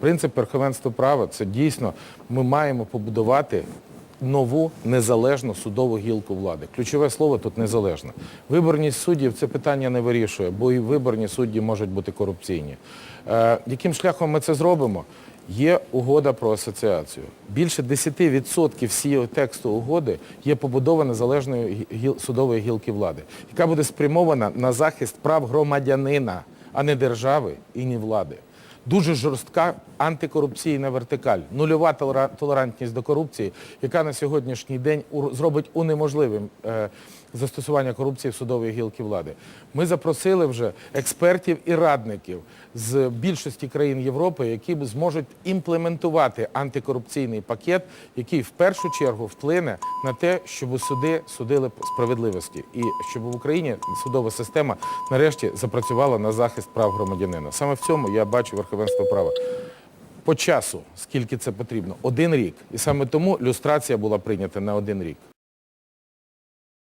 Принцип верховенства права це дійсно ми маємо побудувати нову незалежну судову гілку влади. Ключове слово тут незалежна. Виборність суддів це питання не вирішує, бо і виборні судді можуть бути корупційні. Е, яким шляхом ми це зробимо? Є угода про асоціацію. Більше 10% всього тексту угоди є побудова незалежної судової гілки влади, яка буде спрямована на захист прав громадянина, а не держави і не влади. Дуже жорстка антикорупційна вертикаль, нульова толерантність до корупції, яка на сьогоднішній день зробить унеможливим е, застосування корупції в судовій гілки влади. Ми запросили вже експертів і радників з більшості країн Європи, які зможуть імплементувати антикорупційний пакет, який в першу чергу вплине на те, щоб суди судили справедливості і щоб в Україні судова система нарешті запрацювала на захист прав громадянина. Саме в цьому я бачу верховенство права. По часу, скільки це потрібно? Один рік. І саме тому люстрація була прийнята на один рік.